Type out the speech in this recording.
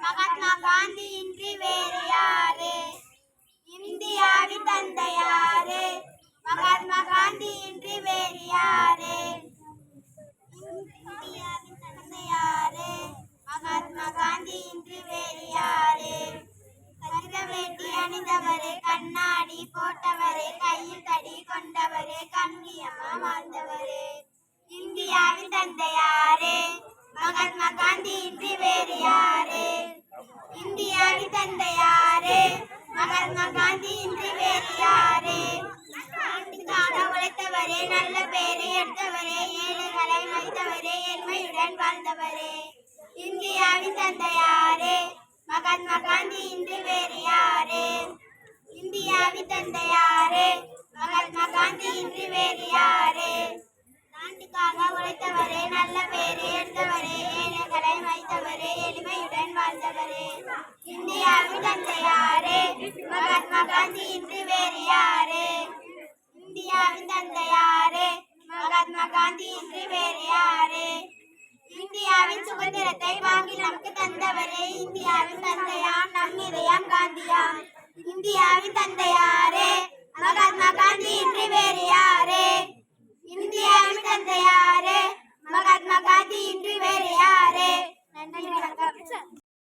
மகாத்மா காந்தி இன்றி வேறு யாரு? இந்தியாவின் தந்தை யாரு? மகாத்மா காந்தி இன்றி வேறு யாரு? இந்தியாவின் தந்தை யாரு? மகாத்மா காந்தி இன்றி வேறு யாரு? கருத வேட்டி அணிந்தவரே கண்ணாடி போட்டவரே கையில் தடி கொண்டவரே கண்ணியமா வாழ்ந்தவரே. இந்தியாவின் தந்தை யாரே? உடன் வாழ்ந்தவரே. இந்தியாவின் தந்தையாரே. மகாத்மா காந்தி இன்று வேறு யாரே? இந்தியாவின் தந்தையாரே. மகாத்மா காந்தி இன்று வேறு யாரே? நாட்டுக்காக உழைத்தவரே நல்ல பேரு எடுத்தவரே ஏழைகளை வைத்தவரே எளிமையுடன் வாழ்ந்தவரே. இந்தியாவின் தந்தையாரே. மகாத்மா காந்தி இன்று வேறு யாரே? இந்தியாவின் தந்தையாரே. மகாத்மா காந்தி இன்று வேறு சுதந்திரத்தை வாங்கி நமக்கு தந்தவரே. இந்தியாவின் தந்தையாம் நம் இதயம் காந்தியாம். இந்தியாவின் தந்தையா